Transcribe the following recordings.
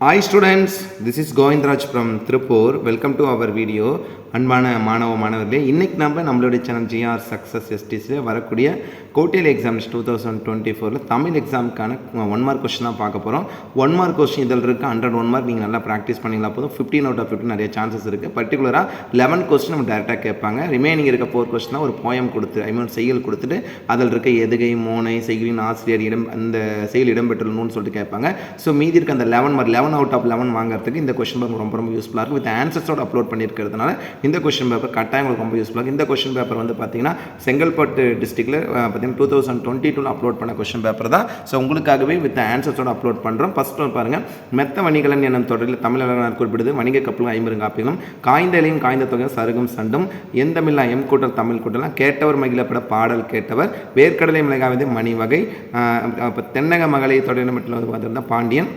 Hi students, this is Govindraj from Tripur. Welcome to our video. அன்பான மாணவ மாணவர்களே இன்றைக்கி நம்ம நம்மளுடைய சேனல் ஜிஆர் சக்ஸஸ் எஸ்டிஸில் வரக்கூடிய கோட்டியல் எக்ஸாம்ஸ் டூ தௌசண்ட் டுவெண்ட்டி ஃபோரில் தமிழ் எக்ஸாமுக்கான ஒன் மார்க் கொஸ்டின் தான் பார்க்க போகிறோம் ஒன் மார்க் கொஸ்டின் இதில் இருக்குது ஹண்ட்ரட் ஒன் மார்க் நீங்கள் நல்லா ப்ராக்டிஸ் பண்ணிங்களா போதும். ஃபிஃப்டீன் அவுட் ஆஃப் ஃபிஃப்டின் நிறைய சான்சஸ் இருக்குது பர்டிகுலராக லெவன் கொஸ்டின் நம்ம டேரெக்டாக கேட்பாங்க. ரிமைனிங் இருக்க ஃபோர் கொஸ்டின் ஒரு போயம் கொடுத்து ஐ மீன் செயல் கொடுத்துட்டு அதில் இருக்க எதுகை மோனை செயலின் ஆசிரியர் இடம் அந்த செயல் இடம்பெற்றுள்ளணும்னு சொல்லிட்டு கேட்பாங்க. ஸோ மீதி இருக்க அந்த eleven mark eleven out of eleven வாங்குறதுக்கு இந்த கொஸ்டின் ரொம்ப ரொம்ப யூஸ்ஃபுல்லாக இருக்கும் வித் ஆன்சர்ஸோட அப்லோட் பண்ணியிருக்கிறதுனால இந்த கொஸ்டின் பேப்பர் கட்டாயம் உங்களுக்கு ரொம்ப யூஸ்ஃபுல்லாக இந்த கொஷின் பேப்பர் வந்து பார்த்தீங்கன்னா செங்கல்பட்டு டிஸ்ட்ரிக்டில் பார்த்தீங்கன்னா டூ தௌசண்ட் டுவெண்ட்டி டூவில் அப்லோட் பண்ண கொஷின் பேப்பர் தான். ஸோ உங்களுக்காகவே வித் ஆன்சர்ஸோட அப்லோட் பண்ணுறோம் ஃபஸ்ட் ஒன் பாருங்கள் மெத்த வணிகலன் என்னும் தொடரில் தமிழர் குறிப்பிடுது. வணிக கப்பலும் ஐம்பது காப்பியங்களும் காய்ந்த இலையும் காய்ந்த தொகையும் சருகும் சண்டும் எந்தமில்லா எம் கூட்டல் தமிழ் கூட்டலாம் கேட்டவர் மகிழப்பட பாடல் கேட்டவர் வேர்க்கடலை மிளகாவது மணி வகை தென்னக மகளை தொடரில் மட்டும் வந்து பார்த்தீங்கன்னா பாண்டியன்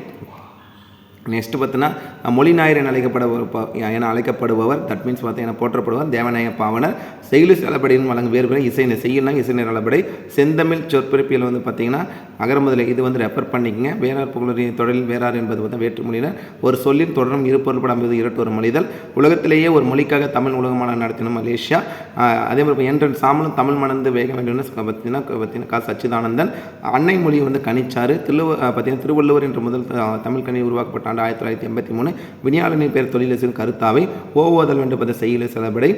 நெக்ஸ்ட்டு பார்த்தீங்கன்னா மொழி நாயர் என அழைக்கப்படுவர் என அழைக்கப்படுபவர் தட் மீன்ஸ் பார்த்தீங்கன்னா போற்றப்படுவார் தேவநாயக பாவனர் செயலு செலப்படையின் வழங்கும் வேறுபட இசை செய்யலாம் இசை நிலப்படை செந்தமிழ் சொற்பிறப்பியல் வந்து பார்த்தீங்கன்னா அகரமுதலை இது வந்து ரெஃபர் பண்ணிக்கங்க. வேறார் புகழறிய தொடரில் வேறார் என்பது வந்து வேற்றுமொழியினர் ஒரு சொல்லின் தொடரும் இரு பொருள்படம் என்பது இரட்டொரு மொழிதல் உலகத்திலேயே ஒரு மொழிக்காக தமிழ் உலகமான நடத்தின மலேசியா அதே மாதிரி என்றன் சாமலும் தமிழ் மணந்து வேக வேண்டும் பார்த்தீங்கன்னா பார்த்தீங்கன்னா கா சச்சிதானந்தன் அன்னை மொழி வந்து கணிச்சாரு திருவ பார்த்தீங்கன்னா திருவள்ளுவர் என்ற முதல் தமிழ் கணி உருவாக்கப்பட்ட ஆண்டு ஆயிரத்தி தொள்ளாயிரத்தி எண்பத்தி மூணு. விஞ்ஞானின் பேர் தொழிலரசின் கருத்தாவை ஓவோதல் என்று பார்த்த செய்யல செலபடை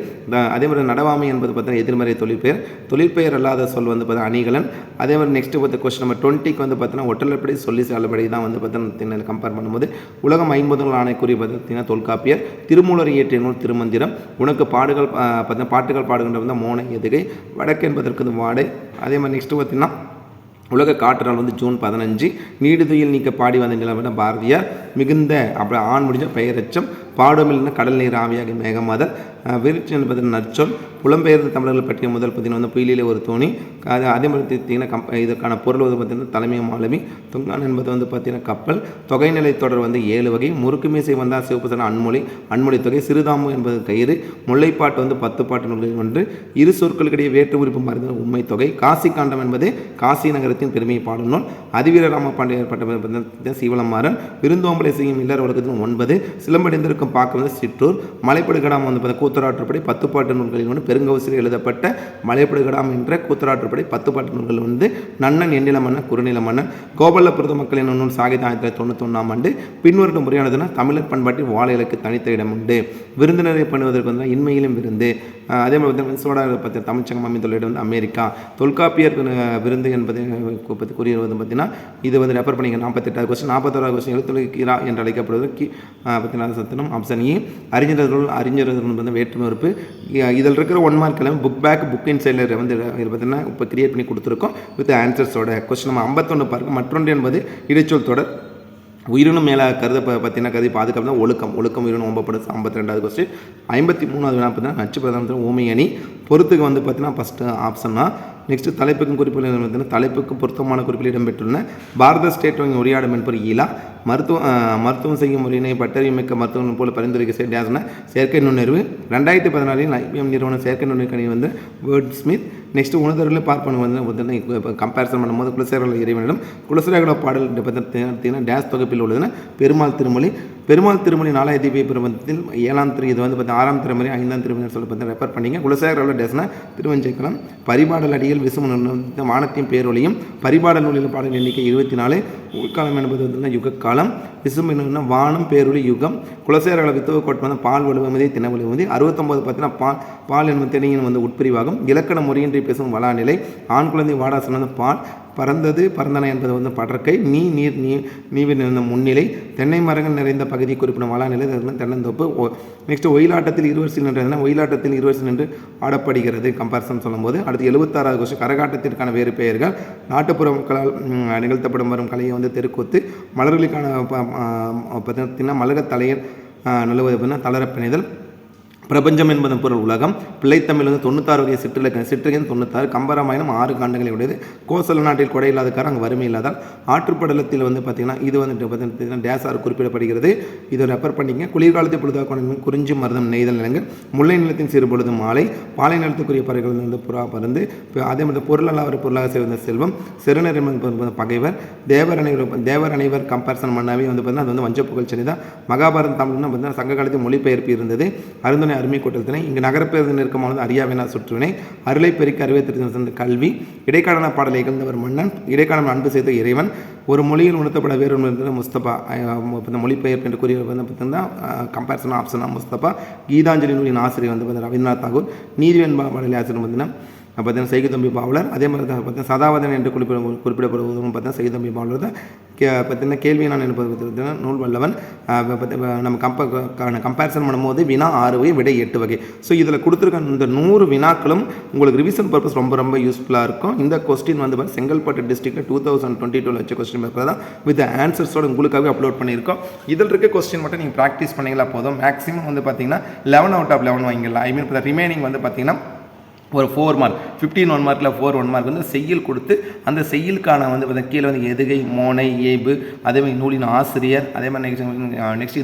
அதே மாதிரி நடவாமை என்பது பார்த்தீங்கன்னா எதிர்மறை தொழிற்பெயர். தொழிற்பெயர் அல்லாத சொல் வந்து பார்த்தீங்கன்னா அணிகலன். அதே மாதிரி நெக்ஸ்ட் பார்த்த கொஸ்டின் நம்பர் டுவெண்ட்டிக்கு வந்து பார்த்தீங்கன்னா ஒட்டலப்படி சொல்லி செலபடி தான் வந்து பார்த்தீங்கன்னா கம்பேர் பண்ணும்போது உலகம் ஐம்பது ஆணைக்குரிய பார்த்தீங்கன்னா தொல்காப்பியர். திருமூலர் இயற்றிய நூல் திருமந்திரம். உனக்கு பாடுகள் பார்த்தீங்கன்னா பாட்டுகள் பாடுகின்ற வந்து மோனை எதுகை. வடக்கு என்பதற்கு வாடை. அதே மாதிரி நெக்ஸ்ட் பார்த்தீங்கன்னா உலக காற்றால் வந்து ஜூன் பதினஞ்சு. நீடுதுயில் நீக்க பாடி வந்த நிலவிட பாரதியார். மிகுந்த அப்புறம் ஆண் முடிஞ்ச பெயரச்சம். பாடுமில்னா கடல் நீர் ஆவியாக மேகமாதல் விருட்சி என்பது நற்சொல் புலம்பெயர்ந்த தமிழர்கள் பற்றிய முதல் பார்த்தீங்கன்னா வந்து புயலிலே ஒரு தோணி அது அதே மாதிரி பார்த்தீங்கன்னா கம் இதற்கான பொருள் வந்து பார்த்திங்கன்னா தலைமை மாலுமி துங்கான் என்பது வந்து பார்த்திங்கன்னா கப்பல் தொகைநிலை தொடர் வந்து ஏழு வகை முறுக்கு மீசை வந்தால் சிவப்பு சொன்ன அன்மொழி அன்மொழி தொகை சிறுதாமு என்பது கயிறு முல்லைப்பாட்டு வந்து பத்து பாட்டு நூல்களில் ஒன்று இரு சொற்களுக்கிடையே வேற்று உறுப்பு மருந்து உண்மை தொகை காசி காண்டம் என்பது காசி நகரத்தின் பெருமையை பாடும் நூல் அதிவீரராம பாண்டியர் பட்ட சீவளமாறன் விருந்தோம்பலை செய்யும் இல்லற உலகத்தின் ஒன்பது சிலம்படைந்திருக்கும் பார்க்க வந்து சிற்றூர் மலைப்படுகடாம் வந்து பார்த்தா கூத்தராற்றுப்படி பத்துப்பாட்டு நூல்களில் வந்து பெருங்கவசில் எழுதப்பட்ட மலைப்படுகடாம் என்ற கூத்தராற்றுப்படி பத்துப்பாட்டு நூல்கள் வந்து நன்னன் எண்ணில மன்னன் குறுநில மன்னன் கோபல்லபுரத மக்களின் நூல் சாகித ஆயிரத்தி தொள்ளாயிரத்தி தொண்ணூத்தொன்னாம் ஆண்டு பின்வரும் முறையானதுன்னா தமிழர் பண்பாட்டில் வாழைகளுக்கு தனித்த இடம் உண்டு. விருந்தினரை பண்ணுவதற்கு வந்து இன்மையிலும் விருந்து. அதே மாதிரி வந்து சோடா பற்றி தமிழ்ச்சங்கம் அமைந்துள்ள இடம் வந்து அமெரிக்கா. தொல்காப்பியர் விருந்து என்பதை பற்றி கூறியது பார்த்தீங்கன்னா இது வந்து ரெஃபர் பண்ணிங்க நாற்பத்தெட்டாவது கொஸ்டின் நாற்பத்தோராவது கொஸ்டின் எழுத்துலக கீரா என்று அழைக்கப்படுவது கி பத்தினாவது சத்தனம் ஆப்ஷன் இ அறிஞர்கள் அறிஞர்கள் வந்து வேற்றுமை உறுப்பு. இதில் இருக்கிற ஒன் மார்க் எல்லாமே புக் பேக் புக் இன் சைடில் வந்து இது பார்த்தீங்கன்னா இப்போ கிரியேட் பண்ணி கொடுத்துருக்கோம். வித் ஆன்சர்ஸோட கொஸ்டின் நம்ம ஐம்பத்தொன்று பார்க்க மற்றொன்று என்பது இடைச்சொல் தொடர். உயிரினும் மேலே கருத பார்த்தீங்கன்னா கருதி பாதுகாப்பு தான் ஒழுக்கம். ஒழுக்கம் உயிரினும் ஒம்பப்படுது ஐம்பத்தி ரெண்டாவது கொஸ்டின் ஐம்பத்தி மூணாவது பார்த்தீங்கன்னா நச்சு பிரதானத்தில் ஊமை அணி பொறுத்துக்கு வந்து பார்த்தீங்கன்னா ஃபஸ்ட்டு ஆப்ஷன்னா நெக்ஸ்ட்டு தலைப்புக்கும் குறிப்பில் தலைப்புக்கு பொருத்தமான குறிப்பில் இடம்பெற்றுள்ள பாரத ஸ்டேட் வங்கி உரையாடும் என்பது ஈலா மருத்துவ மருத்துவம் செய்யும் முறையினை பட்டறிமிக்க மருத்துவம் போல பரிந்துரைக்க செய்ய செயற்கை நுண்ணறிவு. ரெண்டாயிரத்தி பதினாலில் ஐபிஎம் நிறுவனம் செயற்கை நுண்ணறிவு கணினி வந்து வேர்ட் ஸ்மித் நெக்ஸ்ட்டு உணர்தரில் பார்ப்பன வந்து இப்போ கம்பேரிசன் பண்ணும்போது குலசேகர இறைவனிடம் குலசேகர பாடல் பார்த்தீங்கன்னா டேஸ் தொகுப்பில் உள்ளதுன்னா பெருமாள் திருமொழி பெருமாள் திருமணி நாலாயிரத்தி தீப பிரபந்தத்தில் ஏழாம் திரு இது வந்து பார்த்தீங்கன்னா ஆறாம் திருமணி ஐந்தாம் திருமணி சொல்லி பார்த்தா ரெஃபர் பண்ணிங்க. குலசேகர டேஸ்னா திருவஞ்சைக்குளம். பரிபாடல் அடிகள் விசும வானத்தையும் பேரொழியும் பரிபாடல் நூலில் பாடல் எண்ணிக்கை இருபத்தி நாலு. உள்காலம் என்பது வந்து யுகக்காலம். விசும் என்னன்னா வானம் பேரொழி யுகம். குலசேகர வித்துவ வந்து பால் வலுவமதி தின வலுவமதி. அறுபத்தொம்பது பார்த்தீங்கன்னா பால் பால் என்பது திணையின் வந்து உட்பிரிவாகும். இலக்கண முறையின்றி பேசும் வளாநிலை. ஆண் குழந்தை வாடாசனம் பால். பறந்தது பறந்தன என்பது வந்து படற்கை. நீ நீர் நீ நீவின் நிறைந்த முன்னிலை. தென்னை மரங்கள் நிறைந்த பகுதி குறிப்பிடும் வளாநிலை தென்னந்தோப்பு. நெக்ஸ்ட் ஒயிலாட்டத்தில் இருவரிசையில் நின்றதுனா ஒயிலாட்டத்தில் இருவரிசையில் நின்று ஆடப்படுகிறது கம்பாரிசன் சொல்லும்போது. அடுத்து எழுபத்தாறாவது கொஸ்டின் கரகாட்டத்திற்கான வேறு பெயர்கள். நாட்டுப்புற மக்களால் நிகழ்த்தப்படும் வரும் கலையை வந்து தெருக்கூத்து. மலர்களுக்கான பார்த்தீங்கன்னா மலக தலையில் நிலவுவது அப்படின்னா தளரப்பிணைதல் பிரபஞ்சம் என்பதன் பொருள் உலகம். பிள்ளைத்தமிழ் வந்து தொண்ணூத்தாறு வகை சிற்றிலக்கணம் சிற்றிலக்கம் தொண்ணூத்தாறு கம்பராமாயணம் ஆறு காண்டங்களை உடையது கோசல நாட்டில் கொடை இல்லாதக்கார அங்கே வறுமை இல்லாதால் ஆற்றுப்படலத்தில் வந்து பார்த்திங்கன்னா இது வந்துட்டு பார்த்தீங்கன்னா டேசார் குறிப்பிடப்படுகிறது. இதை ரெஃபர் பண்ணிங்க குளிர்காலத்தை பொழுதாக குறிஞ்சி மருதம் நெய்தல் நிலங்கள் முல்லை நிலத்தின் சிறு பொழுது மாலை. பாலை நிலத்துக்குரிய பறவைகள் வந்து புறா பருந்து இப்போ அதே மாதிரி பொருளாதார பொருளாக சேர்ந்த செல்வம். சிறுநர் பகைவர். தேவர் அனைவர் தேவர் அனைவர் கம்பேரிசன் பண்ணாவே வந்து பார்த்தீங்கன்னா அது வந்து வஞ்சப்புகழ் சனி தான் மகாபாரதம் தமிழ்னா பார்த்தீங்கன்னா சங்க காலத்தில் மொழிபெயர்ப்பு இருந்தது. அருந்தனை அருமை கூட்டத்தினை இங்கு நகரப்பேருந்து நெருக்கமானது அறியாவினா சுற்றுவினை அருளை பெருக்கி அறுவை தெரிந்த கல்வி இடைக்காலன பாடலை இகழ்ந்தவர் மன்னன் இடைக்காலம் அன்பு செய்த இறைவன் ஒரு மொழியில் உணர்த்தப்பட வேறு முஸ்தபா இந்த மொழிபெயர்ப்பு என்று கூறிய வந்து பார்த்தீங்கன்னா கம்பேரிசன் ஆப்ஷனாக முஸ்தபா கீதாஞ்சலி நூலின் ஆசிரியர் வந்து பார்த்தீங்கன்னா ரவீந்திரநாத் தாகூர் நீதிவெண்பா பாடலை ஆசிரியர் பார்த்தீங்கன்னா பார்த்தீங்கன்னா செய்குதம்பி பாவலர் அதே மாதிரி தான் பார்த்தீங்கன்னா சதாவதன் என்று குறிப்பிட குறிப்பிடப்படுவதும் பார்த்தீங்கன்னா செய்குதம்பி பாவலர் தான். கே பார்த்தீங்கன்னா கேள்வி நான் என்பது பார்த்தீங்கன்னா நூல் வல்லவன் நம்ம கம்ப கம்பேரிசன் பண்ணும்போது வினா ஆறு வகை விடை எட்டு வகை. ஸோ இதில் கொடுத்துருக்க இந்த நூறு வினாக்களும் உங்களுக்கு ரிவிஷன் பர்பஸ் ரொம்ப ரொம்ப யூஸ்ஃபுல்லாக இருக்கும். இந்த கொஸ்டின் வந்து செங்கல்பட்டு டிஸ்ட்ரிக்ட்டில் டூ தௌசண்ட் டுவெண்ட்டி டூவில் வச்ச கொஸ்டின் பேப்பர் தான் வித் ஆன்சர்ஸோட உங்களுக்காகவே அப்லோட் பண்ணியிருக்கோம். இதில் இருக்க கொஸ்டின் மட்டும் நீங்கள் ப்ராக்டிஸ் பண்ணீங்களா போதும். மேக்ஸிமம் வந்து பார்த்தீங்கன்னா லெவன் அவுட் ஆஃப் லெவன் வாங்கிடலாம். ஐ மீன் ரிமைனிங் வந்து பார்த்தீங்கன்னா ஒரு ஃபோர் மார்க் ஃபிஃப்டீன் ஒன் மார்க்கில் ஃபோர் ஒன் மார்க் வந்து செய்யில் கொடுத்து அந்த செய்யலுக்கான வந்து பார்த்தா கீழே வந்து எதுகை மோனை ஏபு அதே மாதிரி நூலின் ஆசிரியர் அதே மாதிரி நெக்ஸ்ட் நெக்ஸ்ட்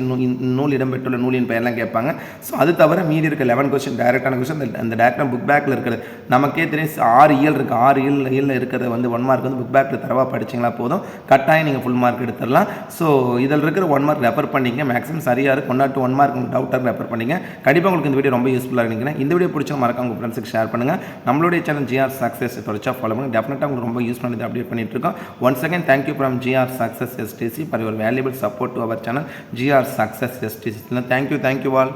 நூல் இடம்பெற்றுள்ள நூலின் பெயர்லாம் கேட்பாங்க. ஸோ அது தவிர மீதி இருக்க லெவன் கொஸ்டின் டேரெக்டான கொஸ்டின் அந்த அந்த டேரெக்டாக புக் பேக்கில் இருக்கிறது. நமக்கே தெரியும் ஆறு இயல் இருக்குது ஆறு இயல் இயலில் இருக்கிறத வந்து ஒன் மார்க் வந்து புக் பேக்கில் தரவாக படிச்சிங்களா போதும். கட்டாயம் நீங்கள் ஃபுல் மார்க் எடுத்துடலாம். ஸோ இதில் இருக்கிற ஒன் மார்க் ரெஃபர் பண்ணிங்க மேக்ஸிமம் சரியாக இருக்கும். ஒன் நாட் ஒன் மார்க் டவுட்டாக ரெஃபர் பண்ணிங்க கண்டிப்பாக உங்களுக்கு இந்த வீடியோ ரொம்ப யூஸ்ஃபுல்லாக நினைக்கிறேன் இந்த வீடியோ பிடிச்சா மறக்காம உங்கள் ஃப்ரெண்ட்ஸுக்கு ஷேர் பண்ணுங்கள் நம்மளுடைய சேனல் ஜிஆர் சக்ஸஸ் தொடர்ச்சா ஃபாலோ பண்ணுங்கள் டெஃபினட்டாக உங்களுக்கு ரொம்ப யூஸ் பண்ணி அப்டேட் பண்ணிட்டு இருக்கோம். Once again thank you from GR success STC for your valuable support to our channel GR success STC thank you thank you all